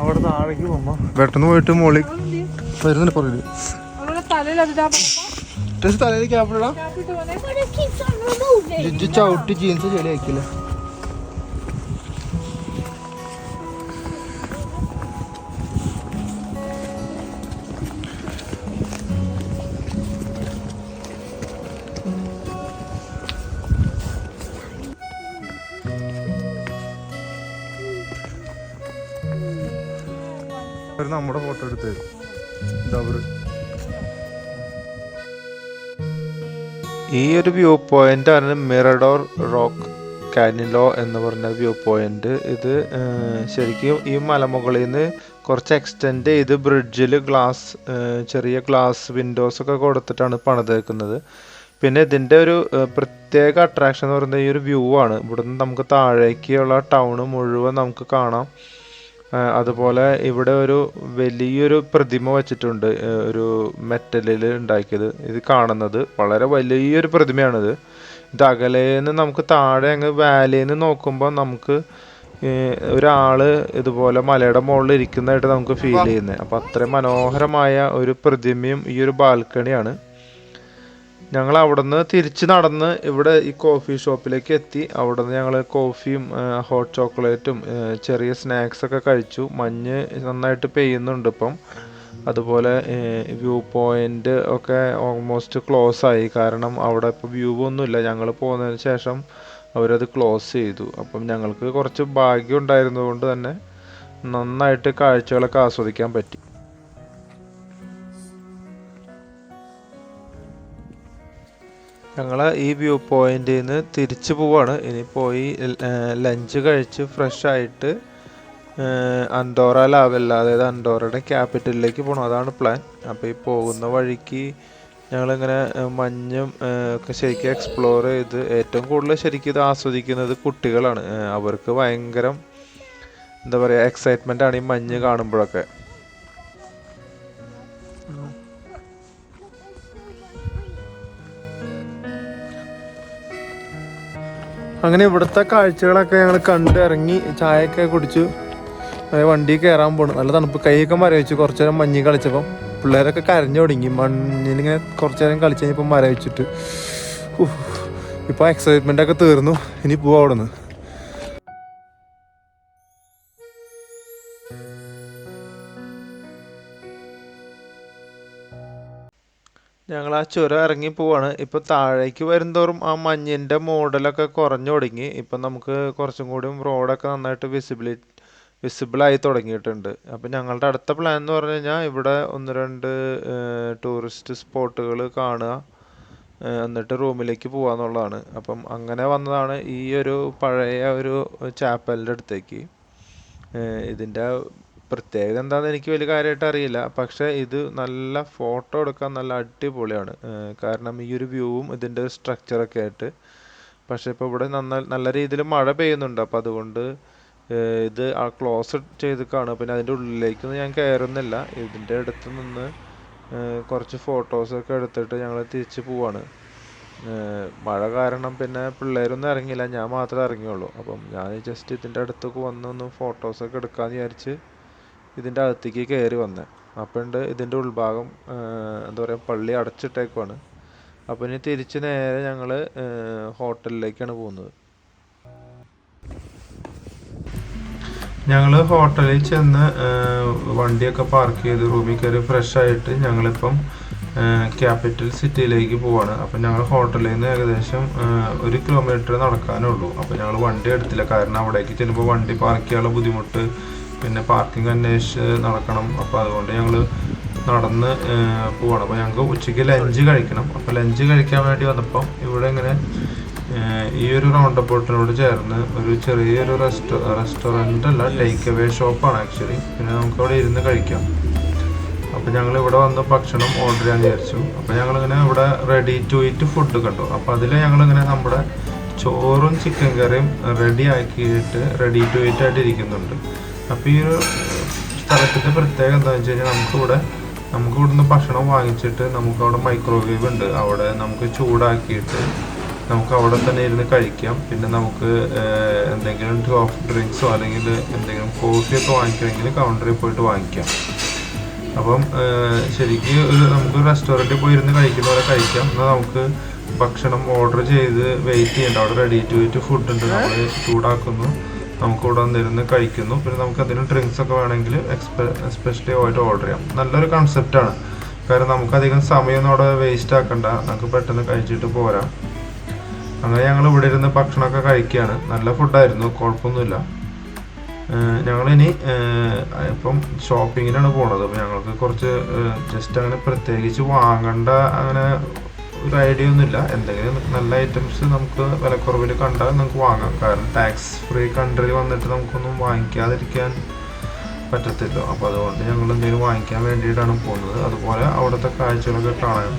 അവിടെ താഴേക്ക് പോകുമ്പോ പെട്ടെന്ന് പോയിട്ട് മോളി വരുന്നുണ്ട് തലയിലതിടാ ഡ്രസ് തലയിൽ on removing. ജിജു ചവിട്ടി ജീൻസ് ചെളിയാക്കില്ല നമ്മുടെ ഫോട്ടോ എടുത്ത് ഡബർ ഈ ഒരു വ്യൂ പോയിന്റ് ആണ് മിറഡോർ റോക്ക് കാനിലോ എന്ന് പറഞ്ഞ വ്യൂ പോയിന്റ് ഇത് ശരിക്കും ഈ മലമുകളിൽ നിന്ന് കുറച്ച് എക്സ്റ്റെൻഡ് ചെയ്ത് ബ്രിഡ്ജിൽ ഗ്ലാസ് ചെറിയ ഗ്ലാസ് വിൻഡോസ് ഒക്കെ കൊടുത്തിട്ടാണ് പണിതേക്കുന്നത്. പിന്നെ ഇതിന്റെ ഒരു പ്രത്യേക അട്രാക്ഷൻ എന്ന് പറയുന്നത് ഈ ഒരു വ്യൂ ആണ്. ഇവിടുന്ന് നമുക്ക് താഴേക്കുള്ള ടൗൺ മുഴുവൻ നമുക്ക് കാണാം. അതുപോലെ ഇവിടെ ഒരു വലിയൊരു പ്രതിമ വെച്ചിട്ടുണ്ട് ഒരു മെറ്റലിൽ ഉണ്ടാക്കിയത്. ഇത് കാണുന്നത് വളരെ വലിയൊരു പ്രതിമയാണിത്. ഇത് അകലേന്ന് നമുക്ക് താഴെ അങ്ങ് വാലേന്ന് നോക്കുമ്പോൾ നമുക്ക് ഒരാൾ ഇതുപോലെ മലയുടെ മുകളിൽ ഇരിക്കുന്നതായിട്ട് നമുക്ക് ഫീൽ ചെയ്യുന്നത് അപ്പം അത്രയും മനോഹരമായ ഒരു പ്രതിമയും ഈ ഒരു ബാൽക്കണിയാണ്. ഞങ്ങൾ അവിടുന്ന് തിരിച്ച് നടന്ന് ഇവിടെ ഈ കോഫി ഷോപ്പിലേക്ക് എത്തി. അവിടുന്ന് ഞങ്ങൾ കോഫിയും ഹോട്ട് ചോക്ലേറ്റും ചെറിയ സ്നാക്സ് ഒക്കെ കഴിച്ചു. മഞ്ഞ് നന്നായിട്ട് പെയ്യുന്നുണ്ട് ഇപ്പം. അതുപോലെ വ്യൂ പോയിന്റ് ഒക്കെ ഓൾമോസ്റ്റ് ക്ലോസ് ആയി. കാരണം അവിടെ ഇപ്പോൾ വ്യൂ ഒന്നുമില്ല. ഞങ്ങൾ പോകുന്നതിന് ശേഷം അവരത് ക്ലോസ് ചെയ്തു. അപ്പം ഞങ്ങൾക്ക് കുറച്ച് ഭാഗ്യം ഉണ്ടായിരുന്നതുകൊണ്ട് തന്നെ നന്നായിട്ട് കാഴ്ചകളൊക്കെ ആസ്വദിക്കാൻ പറ്റി. ഞങ്ങൾ ഈ വ്യൂ പോയിന്റിൽ നിന്ന് തിരിച്ചു പോവാണ്. ഇനി പോയി ലഞ്ച് കഴിച്ച് ഫ്രഷ് ആയിട്ട് അൻഡോറ ലാവല്ല അതായത് അൻഡോറയുടെ ക്യാപിറ്റലിലേക്ക് പോകണം അതാണ് പ്ലാൻ അപ്പോൾ ഈ പോകുന്ന വഴിക്ക് ഞങ്ങളിങ്ങനെ മഞ്ഞും ഒക്കെ ശരിക്കും എക്സ്പ്ലോർ ചെയ്ത് ഏറ്റവും കൂടുതൽ ശരിക്കും ഇത് ആസ്വദിക്കുന്നത് കുട്ടികളാണ്. അവർക്ക് ഭയങ്കരം എന്താ പറയുക എക്സൈറ്റ്മെന്റ് ആണ് ഈ മഞ്ഞ് കാണുമ്പോഴൊക്കെ. അങ്ങനെ ഇവിടുത്തെ കാഴ്ചകളൊക്കെ ഞങ്ങൾ കണ്ട് ഇറങ്ങി ചായയൊക്കെ കുടിച്ചു. വണ്ടി കയറാൻ പോണു. നല്ല തണുപ്പ്. കൈയൊക്കെ മരവിച്ചു. കുറച്ചു നേരം മഞ്ഞ് കളിച്ചപ്പം പിള്ളേരൊക്കെ കരഞ്ഞു തുടങ്ങി. മണ്ണിലിങ്ങനെ കുറച്ചു നേരം കളിച്ച് കഴിഞ്ഞപ്പോൾ മരവിച്ചിട്ട്. ഇപ്പോൾ ഇപ്പൊ എക്സൈറ്റ്മെന്റ് ഒക്കെ തീർന്നു. ഇനി പോവാ അവിടെ നിന്ന് ഞങ്ങൾ ആ ചുരം ഇറങ്ങി പോവാണ്. ഇപ്പൊ താഴേക്ക് വരുന്തോറും ആ മഞ്ഞിന്റെ മോഡലൊക്കെ കുറഞ്ഞു തുടങ്ങി. ഇപ്പൊ നമുക്ക് കുറച്ചും കൂടിയും റോഡൊക്കെ നന്നായിട്ട് വിസിബിലിറ്റി വിസിബിൾ ആയി തുടങ്ങിയിട്ടുണ്ട്. അപ്പൊ ഞങ്ങളുടെ അടുത്ത പ്ലാൻ എന്ന് പറഞ്ഞു കഴിഞ്ഞാൽ ഇവിടെ ഒന്ന് രണ്ട് ടൂറിസ്റ്റ് സ്പോട്ടുകൾ കാണുക. എന്നിട്ട് റൂമിലേക്ക് പോവാന്നുള്ളതാണ് അപ്പം അങ്ങനെ വന്നതാണ് ഈ ഒരു പഴയ ഒരു ചാപ്പലിന്റെ അടുത്തേക്ക്. ഇതിന്റെ പ്രത്യേകത എന്താണെന്ന് എനിക്ക് വലിയ കാര്യമായിട്ട് അറിയില്ല. പക്ഷേ ഇത് നല്ല ഫോട്ടോ എടുക്കാൻ നല്ല അടിപൊളിയാണ്. കാരണം ഈ ഒരു വ്യൂവും ഇതിന്റെ ഒരു സ്ട്രക്ചറൊക്കെ ആയിട്ട്. പക്ഷേ ഇപ്പോൾ ഇവിടെ നന്ന നല്ല രീതിയിൽ മഴ പെയ്യുന്നുണ്ട്. അപ്പോൾ അതുകൊണ്ട് ഇത് ആ ക്ലോസ് കാണും പിന്നെ അതിന്റെ ഉള്ളിലേക്കൊന്നും ഞാൻ കയറുന്നില്ല. ഇതിന്റെ അടുത്ത് നിന്ന് കുറച്ച് ഫോട്ടോസൊക്കെ എടുത്തിട്ട് ഞങ്ങൾ തിരിച്ച് പോവാണ്. മഴ കാരണം പിന്നെ പിള്ളേരൊന്നും ഇറങ്ങിയില്ല. ഞാൻ മാത്രമേ ഇറങ്ങിയുള്ളൂ. അപ്പം ഞാൻ ജസ്റ്റ് ഇതിന്റെ അടുത്തൊക്കെ വന്ന് ഒന്ന് ഫോട്ടോസൊക്കെ എടുക്കാമെന്ന് വിചാരിച്ച് ഇതിന്റെ അകത്തേക്ക് കയറി വന്നത് ഉണ്ട് ഇതിന്റെ ഉൾഭാഗം എന്താ പറയുക പള്ളി അടച്ചിട്ടേക്കുവാണ്. അപ്പം ഇനി തിരിച്ച് നേരെ ഞങ്ങൾ ഹോട്ടലിലേക്കാണ് പോകുന്നത്. ഞങ്ങൾ ഹോട്ടലിൽ ചെന്ന് വണ്ടിയൊക്കെ പാർക്ക് ചെയ്ത് റൂമിൽ കയറി ഫ്രഷ് ആയിട്ട് ഞങ്ങളിപ്പം ക്യാപിറ്റൽ സിറ്റിയിലേക്ക് പോവാണ്. അപ്പം ഞങ്ങൾ ഹോട്ടലിൽ നിന്ന് ഏകദേശം ഒരു കിലോമീറ്റർ നടക്കാനേ ഉള്ളൂ. അപ്പം ഞങ്ങൾ വണ്ടി എടുത്തില്ല. കാരണം അവിടേക്ക് ചെല്ലുമ്പോൾ വണ്ടി പാർക്ക് ചെയ്യാനുള്ള ബുദ്ധിമുട്ട് പിന്നെ പാർക്കിംഗ് അന്വേഷിച്ച് നടക്കണം. അപ്പോൾ അതുകൊണ്ട് ഞങ്ങൾ നടന്ന് പോകണം അപ്പോൾ ഞങ്ങൾക്ക് ഉച്ചയ്ക്ക് ലഞ്ച് കഴിക്കണം. അപ്പോൾ ലഞ്ച് കഴിക്കാൻ വേണ്ടി വന്നപ്പം ഇവിടെ ഇങ്ങനെ ഈ ഒരു റൗണ്ട് ബോട്ടിനോട് ചേർന്ന് ഒരു ചെറിയൊരു റെസ്റ്റോ റെസ്റ്റോറന്റ് അല്ല ടേക്ക് അവേ ഷോപ്പാണ് ആക്ച്വലി പിന്നെ നമുക്ക് അവിടെ ഇരുന്ന് കഴിക്കാം. അപ്പോൾ ഞങ്ങൾ ഇവിടെ വന്ന് ഭക്ഷണം ഓർഡർ ചെയ്യാൻ വിചാരിച്ചു. അപ്പോൾ ഞങ്ങളിങ്ങനെ ഇവിടെ റെഡി ടു ഈറ്റ് ഫുഡ് കണ്ടു. അപ്പോൾ അതിൽ ഞങ്ങളിങ്ങനെ നമ്മുടെ ചോറും ചിക്കൻ കറിയും റെഡി ആക്കിയിട്ട് റെഡി ടു ഈറ്റ് ആയിട്ട് ഇരിക്കുന്നുണ്ട്. അപ്പോൾ ഈ ഒരു സ്ഥലത്തിന്റെ പ്രത്യേകത എന്താണെന്ന് വെച്ച് കഴിഞ്ഞാൽ നമുക്കിവിടെ നമുക്ക് ഇവിടുന്ന് ഭക്ഷണം വാങ്ങിച്ചിട്ട് നമുക്ക് അവിടെ മൈക്രോവേവ് ഉണ്ട്. അവിടെ നമുക്ക് ചൂടാക്കിയിട്ട് നമുക്ക് അവിടെ തന്നെ ഇരുന്ന് കഴിക്കാം. പിന്നെ നമുക്ക് എന്തെങ്കിലും സോഫ്റ്റ് ഡ്രിങ്ക്സോ അല്ലെങ്കിൽ എന്തെങ്കിലും കോഫി കോഫിയൊക്കെ വാങ്ങിക്കണമെങ്കിൽ കൗണ്ടറിൽ പോയിട്ട് വാങ്ങിക്കാം. അപ്പം ശരിക്കും ഒരു നമുക്ക് റെസ്റ്റോറന്റിൽ പോയി ഇരുന്ന് കഴിക്കുന്ന പോലെ കഴിക്കാം. എന്നാൽ നമുക്ക് ഭക്ഷണം ഓർഡർ ചെയ്ത് വെയിറ്റ് ചെയ്യേണ്ട. അവിടെ റെഡി ടു വെയിറ്റ് ഫുഡ് ഉണ്ട്. നമ്മൾ ചൂടാക്കുന്നു. നമുക്ക് ഇവിടെ വന്നിരുന്ന് കഴിക്കുന്നു. പിന്നെ നമുക്ക് എന്തെങ്കിലും ഡ്രിങ്ക്സ് ഒക്കെ വേണമെങ്കിൽ എസ്പെഷ്യലി ആയിട്ട് ഓർഡർ ചെയ്യാം. നല്ലൊരു കൺസെപ്റ്റാണ് കാരണം നമുക്കധികം സമയമൊന്നും അവിടെ വേസ്റ്റ് ആക്കണ്ട. നമുക്ക് പെട്ടെന്ന് കഴിച്ചിട്ട് പോരാം. അങ്ങനെ ഞങ്ങൾ ഇവിടെ ഇരുന്ന് ഭക്ഷണമൊക്കെ കഴിക്കുകയാണ്. നല്ല ഫുഡായിരുന്നു കുഴപ്പമൊന്നുമില്ല. ഞങ്ങളിനി ഇപ്പം ഷോപ്പിങ്ങിനാണ് പോണത്. അപ്പം ഞങ്ങൾക്ക് കുറച്ച് ജസ്റ്റ് അങ്ങനെ പ്രത്യേകിച്ച് വാങ്ങണ്ട അങ്ങനെ ഒരു ഐഡിയ ഒന്നുമില്ല. എന്തെങ്കിലും നല്ല ഐറ്റംസ് നമുക്ക് വിലക്കുറവിൽ കണ്ടാൽ നമുക്ക് വാങ്ങാം. കാരണം ടാക്സ് ഫ്രീ കൺട്രി വന്നിട്ട് നമുക്കൊന്നും വാങ്ങിക്കാതിരിക്കാൻ പറ്റത്തില്ല. അപ്പോൾ അതുകൊണ്ട് ഞങ്ങൾ എന്തെങ്കിലും വാങ്ങിക്കാൻ വേണ്ടിയിട്ടാണ് പോകുന്നത്. അതുപോലെ അവിടുത്തെ കാഴ്ചകളൊക്കെ കാണാൻ.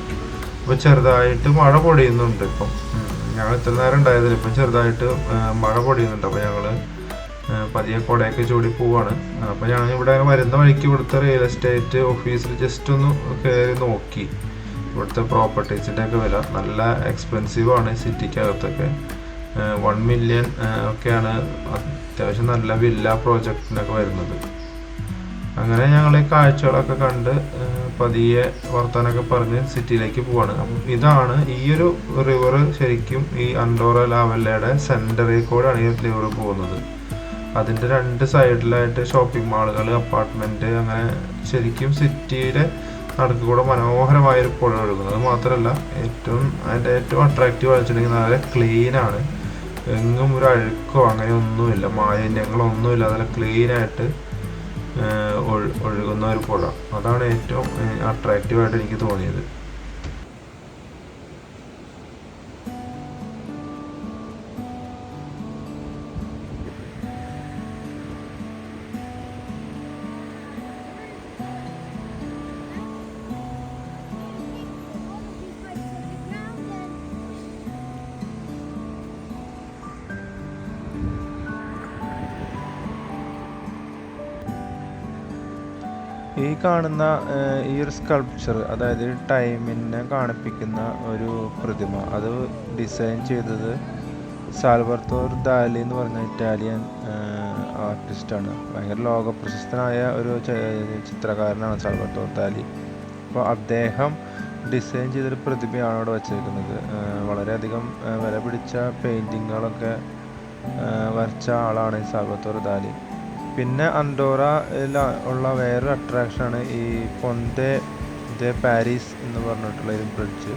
ഇപ്പോൾ ചെറുതായിട്ട് മഴ പൊടിയുന്നുണ്ട് ഇപ്പം. ഞങ്ങൾ ഇത്ര നേരം ഉണ്ടായതില്ല ഇപ്പം ചെറുതായിട്ട് മഴ പൊടിയുന്നുണ്ട്. അപ്പോൾ ഞങ്ങൾ പതിയെ കുടയൊക്കെ ചൂടി പോവാണ്. അപ്പോൾ ഞങ്ങൾ ഇവിടെ വരുന്ന വഴിക്ക് ഇവിടുത്തെ റിയൽ എസ്റ്റേറ്റ് ഓഫീസിൽ ജസ്റ്റ് ഒന്ന് കയറി നോക്കി. ഇവിടുത്തെ പ്രോപ്പർട്ടീസിന്റെ ഒക്കെ വില നല്ല എക്സ്പെൻസീവ് ആണ് സിറ്റിക്കകത്തൊക്കെ വൺ മില്യൺ ഒക്കെയാണ് അത്യാവശ്യം നല്ല വില്ല പ്രോജക്റ്റിനൊക്കെ വരുന്നത്. അങ്ങനെ ഞങ്ങൾ ഈ കാഴ്ചകളൊക്കെ കണ്ട് പതിയെ വർത്താനൊക്കെ പറഞ്ഞ് സിറ്റിയിലേക്ക് പോവാണ്. അപ്പം ഇതാണ് ഈ ഒരു റിവർ ശരിക്കും ഈ അൻഡോറ ലാവല്ലയുടെ സെന്ററിൽ കൂടെയാണ് ഈ റിവർ പോകുന്നത്. അതിന്റെ രണ്ട് സൈഡിലായിട്ട് ഷോപ്പിംഗ് മാളുകൾ അപ്പാർട്ട്മെന്റ് അങ്ങനെ ശരിക്കും സിറ്റിയുടെ നടുക്ക് കൂടെ മനോഹരമായ ഒരു പുഴ ഒഴുകുന്നത് മാത്രമല്ല ഏറ്റവും അതിന്റെ ഏറ്റവും അട്രാക്റ്റീവ് വെച്ചിട്ടുണ്ടെങ്കിൽ നല്ല ക്ലീനാണ് എങ്ങും ഒരു അഴുക്കോ അങ്ങനെ ഒന്നുമില്ല. മാലിന്യങ്ങളൊന്നുമില്ല. നല്ല ക്ലീനായിട്ട് ഒഴുകുന്ന ഒരു പുഴ അതാണ് ഏറ്റവും അട്രാക്റ്റീവായിട്ട് എനിക്ക് തോന്നിയത്. കാണുന്ന ഈ ഒരു സ്കൾപ്ചർ അതായത് ടൈമിനെ കാണിപ്പിക്കുന്ന ഒരു പ്രതിമ. അത് ഡിസൈൻ ചെയ്തത് സാൽവർത്തോർ ദാലി എന്ന് പറഞ്ഞ ഇറ്റാലിയൻ ആർട്ടിസ്റ്റാണ് ഭയങ്കര ലോക പ്രശസ്തനായ ഒരു ചിത്രകാരനാണ് സാൽവർത്തോർ ദാലി. അപ്പോൾ അദ്ദേഹം ഡിസൈൻ ചെയ്തൊരു പ്രതിമയാണ് അവിടെ വച്ചേക്കുന്നത്. വളരെയധികം വില പിടിച്ച പെയിന്റിങ്ങുകളൊക്കെ വരച്ച ആളാണ് ഈ സാൽവത്തോർ ദാലി. പിന്നെ അൻഡോറയിൽ ഉള്ള വേറൊരു അട്രാക്ഷനാണ് ഈ പൊന്തെ ദ പാരീസ് എന്ന് പറഞ്ഞിട്ടുള്ള ഒരു ബ്രിഡ്ജ്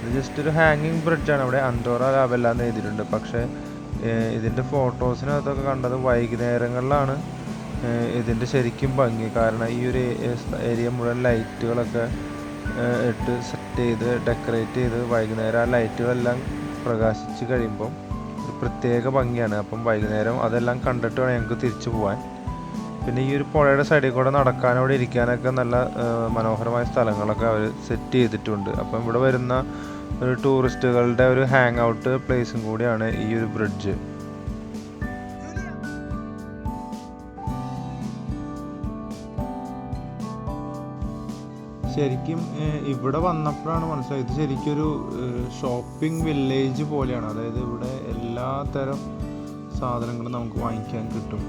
ഇത് ജസ്റ്റ് ഒരു ഹാങ്ങിങ് ബ്രിഡ്ജാണ് അവിടെ അൻഡോറ ലാവല്ല എന്ന് എഴുതിയിട്ടുണ്ട്. പക്ഷേ ഇതിന്റെ ഫോട്ടോസിനകത്തൊക്കെ കണ്ടത് വൈകുന്നേരങ്ങളിലാണ്. ഇതിന്റെ ശരിക്കും ഭംഗി. കാരണം ഈ ഒരു ഏരിയ മുഴുവൻ ലൈറ്റുകളൊക്കെ ഇട്ട് സെറ്റ് ചെയ്ത് ഡെക്കറേറ്റ് ചെയ്ത് വൈകുന്നേരം ആ ലൈറ്റുകളെല്ലാം പ്രകാശിച്ച് കഴിയുമ്പം പ്രത്യേക ഭംഗിയാണ്. അപ്പം വൈകുന്നേരം അതെല്ലാം കണ്ടിട്ട് വേണം ഞങ്ങൾക്ക് തിരിച്ചു പോകാൻ പിന്നെ ഈ ഒരു പുഴയുടെ സൈഡിൽ കൂടെ നടക്കാനോടെ ഇരിക്കാനൊക്കെ നല്ല മനോഹരമായ സ്ഥലങ്ങളൊക്കെ അവർ സെറ്റ് ചെയ്തിട്ടുണ്ട്. അപ്പം ഇവിടെ വരുന്ന ഒരു ടൂറിസ്റ്റുകളുടെ ഒരു ഹാങ് ഔട്ട് പ്ലേസും കൂടിയാണ് ഈ ഒരു ബ്രിഡ്ജ് ശരിക്കും ഇവിടെ വന്നപ്പോഴാണ് മനസ്സിലായത്. ഇത് ശരിക്കും ഒരു ഷോപ്പിംഗ് വില്ലേജ് പോലെയാണ്. അതായത് ഇവിടെ എല്ലാ തരം സാധനങ്ങളും നമുക്ക് വാങ്ങിക്കാൻ കിട്ടും.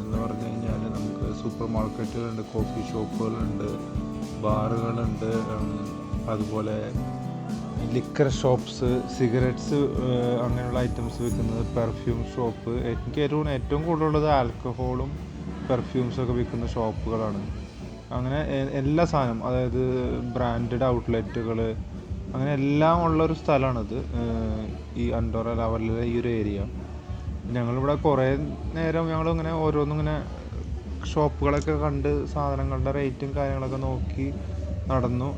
എന്ന് പറഞ്ഞു കഴിഞ്ഞാൽ നമുക്ക് സൂപ്പർ മാർക്കറ്റുകളുണ്ട് കോഫി ഷോപ്പുകളുണ്ട് ബാറുകളുണ്ട് അതുപോലെ ലിക്കർ ഷോപ്സ് സിഗരറ്റ്സ് അങ്ങനെയുള്ള ഐറ്റംസ് വിൽക്കുന്നത് പെർഫ്യൂം ഷോപ്പ് എനിക്ക് ഏറ്റവും ഏറ്റവും കൂടുതലുള്ളത് ആൽക്കഹോളും പെർഫ്യൂംസൊക്കെ വിൽക്കുന്ന ഷോപ്പുകളാണ് അങ്ങനെ എല്ലാ സാധനം അതായത് ബ്രാൻഡഡ് ഔട്ട്ലെറ്റുകൾ അങ്ങനെ എല്ലാം ഉള്ളൊരു സ്ഥലമാണിത് ഈ അൻഡോറ ലവലിലെ ഈ ഒരു ഏരിയ ഞങ്ങളിവിടെ കുറേ നേരം ഞങ്ങളിങ്ങനെ ഓരോന്നിങ്ങനെ ഷോപ്പുകളൊക്കെ കണ്ട് സാധനങ്ങളുടെ റേറ്റും കാര്യങ്ങളൊക്കെ നോക്കി നടന്നു.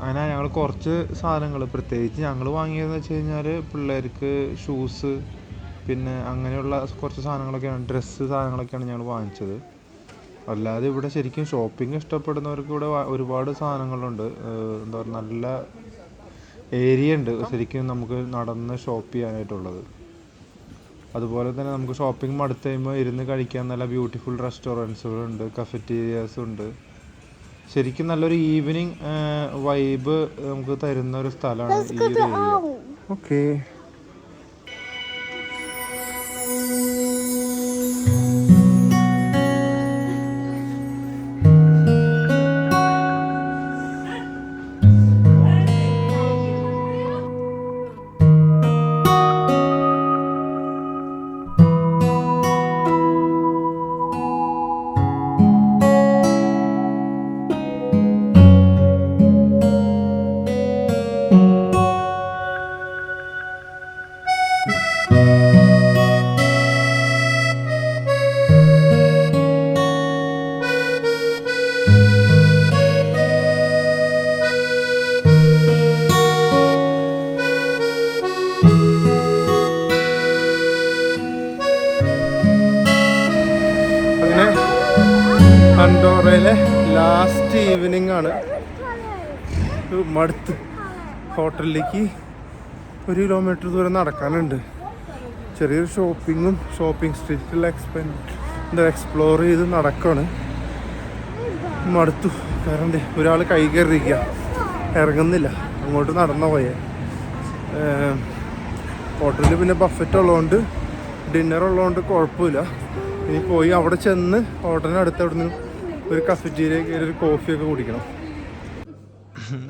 അങ്ങനെ ഞങ്ങൾ കുറച്ച് സാധനങ്ങൾ പ്രത്യേകിച്ച് ഞങ്ങൾ വാങ്ങിയതെന്ന് വെച്ച് കഴിഞ്ഞാൽ പിള്ളേർക്ക് ഷൂസ് പിന്നെ അങ്ങനെയുള്ള കുറച്ച് സാധനങ്ങളൊക്കെയാണ് ഡ്രസ്സ് സാധനങ്ങളൊക്കെയാണ് ഞങ്ങൾ വാങ്ങിച്ചത്. അല്ലാതെ ഇവിടെ ശരിക്കും ഷോപ്പിംഗ് ഇഷ്ടപ്പെടുന്നവർക്ക് ഇവിടെ ഒരുപാട് സാധനങ്ങളുണ്ട്. എന്താ പറയുക നല്ല ഏരിയ ഉണ്ട് ശരിക്കും നമുക്ക് നടന്ന് ഷോപ്പ് ചെയ്യാനായിട്ടുള്ളത്. അതുപോലെ തന്നെ നമുക്ക് ഷോപ്പിംഗ് മടുത്ത് കഴിയുമ്പോൾ ഇരുന്ന് കഴിക്കാൻ നല്ല ബ്യൂട്ടിഫുൾ റെസ്റ്റോറന്റ്സുകളുണ്ട് കഫറ്റീരിയാസ് ഉണ്ട് ശരിക്കും നല്ലൊരു ഈവനിങ് വൈബ് നമുക്ക് തരുന്ന ഒരു സ്ഥലമാണ് ഈ ഒരു ഏരിയ ഓക്കെ ഹോട്ടലിലേക്ക് ഒരു കിലോമീറ്റർ ദൂരം നടക്കാനുണ്ട്. ചെറിയൊരു ഷോപ്പിങ്ങും ഷോപ്പിംഗ് സ്ട്രീറ്റിൽ എക്സ്പെൻ എന്താ എക്സ്പ്ലോർ ചെയ്ത് നടക്കുകയാണ് മടുത്തു. കാരണം എന്തേ ഒരാൾ കൈ കയറിയിരിക്കുക ഇറങ്ങുന്നില്ല. അങ്ങോട്ട് നടന്ന പോയേ. ഹോട്ടലിൽ പിന്നെ ബഫറ്റ് ഉള്ളതുകൊണ്ട് ഡിന്നർ ഉള്ളതുകൊണ്ട് കുഴപ്പമില്ല. ഇനി പോയി അവിടെ ചെന്ന് ഹോട്ടലിന് അടുത്ത് അവിടെ നിന്ന് ഒരു കഫറ്റീരിയ ഒരു കോഫിയൊക്കെ കുടിക്കണം.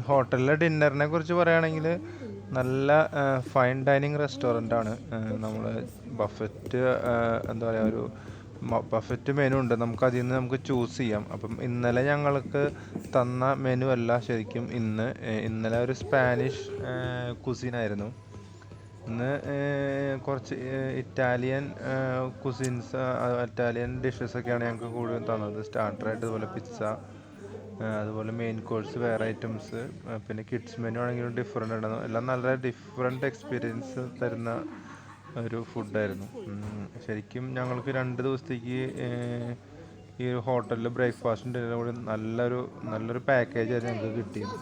ഹോട്ടലിലെ ഡിന്നറിനെ കുറിച്ച് പറയുകയാണെങ്കിൽ നല്ല ഫൈൻ ഡൈനിങ് റെസ്റ്റോറന്റ് ആണ്. നമ്മൾ ബഫറ്റ് എന്താ പറയുക ഒരു ബഫറ്റ് മെനു ഉണ്ട്. നമുക്ക് അതിൽ നിന്ന് നമുക്ക് ചൂസ് ചെയ്യാം. അപ്പം ഇന്നലെ ഞങ്ങൾക്ക് തന്ന മെനു അല്ല ശരിക്കും ഇന്ന്. ഇന്നലെ ഒരു സ്പാനിഷ് കുസീനായിരുന്നു ഇന്ന് കുറച്ച് ഇറ്റാലിയൻ കുസിൻസ് ഇറ്റാലിയൻ ഡിഷസ് ഒക്കെയാണ് ഞങ്ങൾക്ക് കൂടുതൽ തന്നത്. സ്റ്റാർട്ടർ ആയിട്ട് ഇതുപോലെ പിസ്സ അതുപോലെ മെയിൻ കോഴ്സ് വേറെ ഐറ്റംസ് പിന്നെ കിഡ്സ് മെനു ആണെങ്കിലും ഡിഫറെന്റ് ആണ്. എല്ലാം നല്ല ഡിഫറെന്റ് എക്സ്പീരിയൻസ് തരുന്ന ഒരു ഫുഡായിരുന്നു ശരിക്കും ഞങ്ങൾക്ക് രണ്ട് ദിവസത്തേക്ക് ഈ ഹോട്ടലിൽ ബ്രേക്ക്ഫാസ്റ്റും ഡിന്നറും കൂടി നല്ലൊരു നല്ലൊരു പാക്കേജായിരുന്നു ഞങ്ങൾക്ക് കിട്ടിയത്.